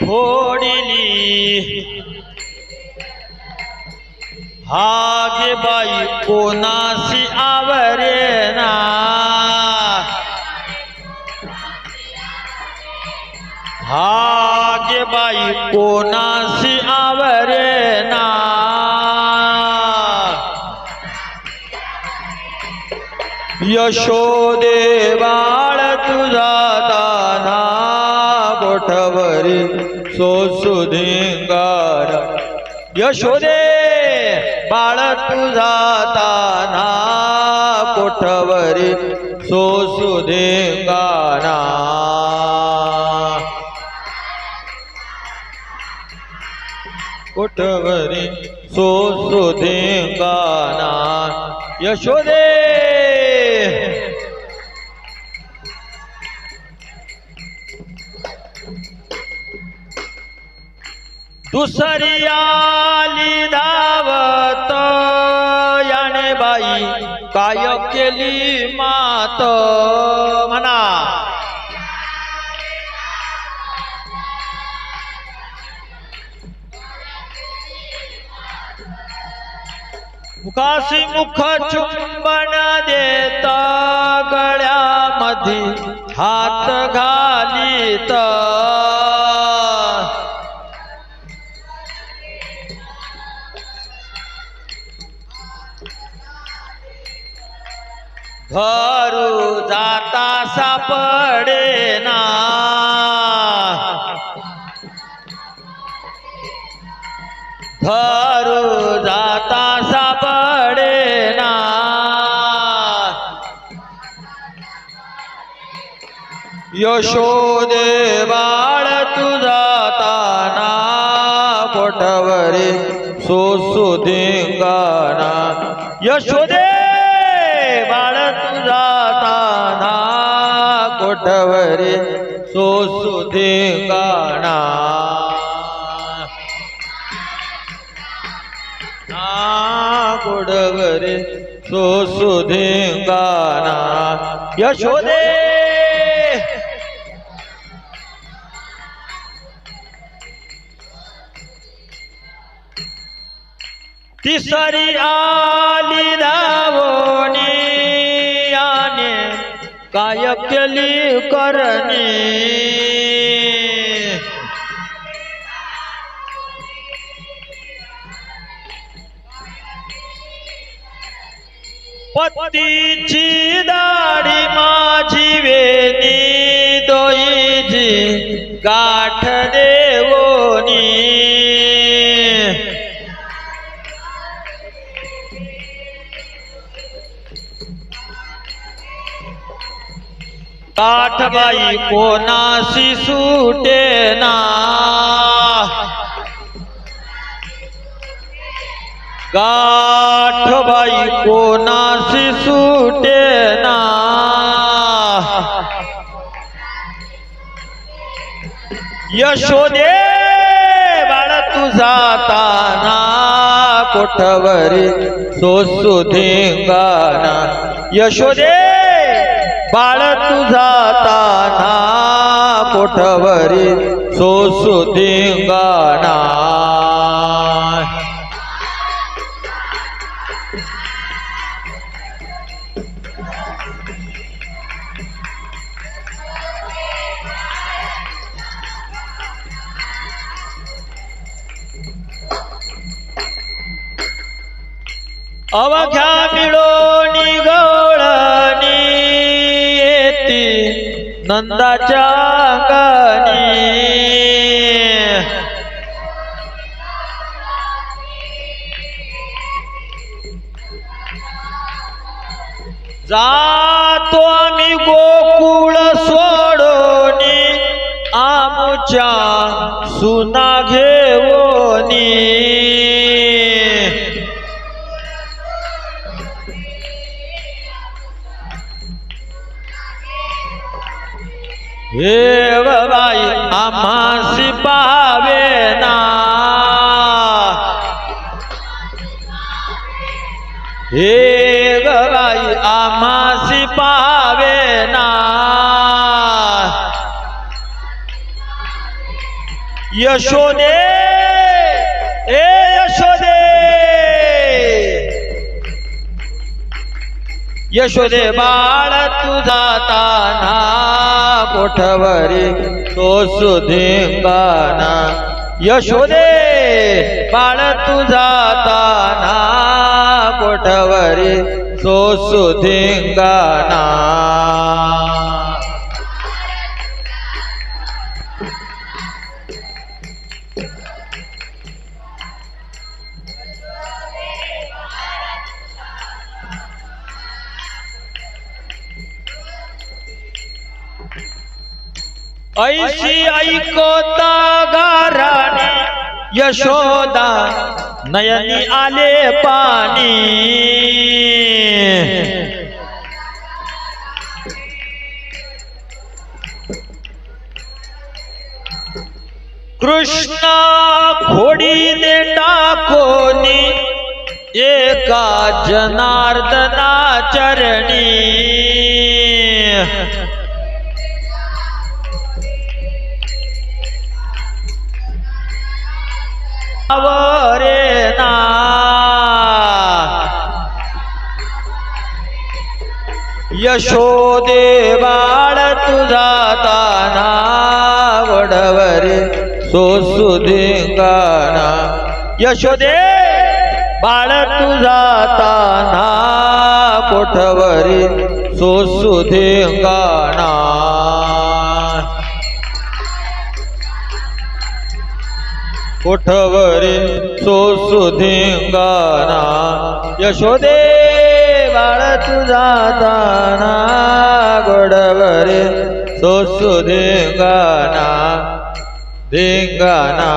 फोडिली. हागे बाई कोणाशी आवरे ना हागे बाई कोणाशी आवरे ना यशोदे बाळ तुझा दाना बोठवरी सोसुधिंगार यशोदे बाळ तुझा दाना कोठवरी सोसुधिंगाना कोठवरी सोसुधिंगाना यशोदे दुसरी आली धावत याने बाई काय केली मात? म्हणा. मुखाशी मुख चुंबन देत गळ्यामध्ये हात घालीत. घरू जाता सापडे ना. घरू जाता सापडे ना. यशोदे बाळ तुझा ताना पोटवरे सोसू यशोदे! कोठवरे सोसू धिंगाणा ना कोडवरे सोसू धिंगाणा यशोदे तिसरी आली धावणी याने काय केली करणे. पतीची दाढी माझी. काठबाई कोणाशी सुटे ना गाठबाई कोणाशी सुटे ना यशोदे बाळ तुझा ताना कोठवरी सोसू धिंगाणा यशोदे बाळ तुझा ताना कोठवरी सोसू धिंगाणा. अवघ्या मिळोनी नंदाच्या अंगणी जातो आम्ही गोकुळ सोडोनी आमच्या सुना घेऊनी हे बाई आम्हासी पावे ना हे बाई आम्हासी पावे ना यशोदे ए यशोदे यशोदे बाळ तुझा ताना कोठवरी तो काना यशोदे बाळ तुझा ताना. कोठवरी तो सुधिंगाना ऐशी ऐकता गाराने यशोदा नयनी आले पाणी. कृष्ण खोडीने टाकोनी एका जनार्दना चरणी यशोदे बाळ तुझा ताना वडवरे सोसुधिंगाना यशोदे बाळ तुझा ताना कोठवरी सोसुधिंगाना कोठवरी सोसुधिंगाना यशोदे बाळ तुझा ताना गोडवरे सोसुधिंगाना धिंगाना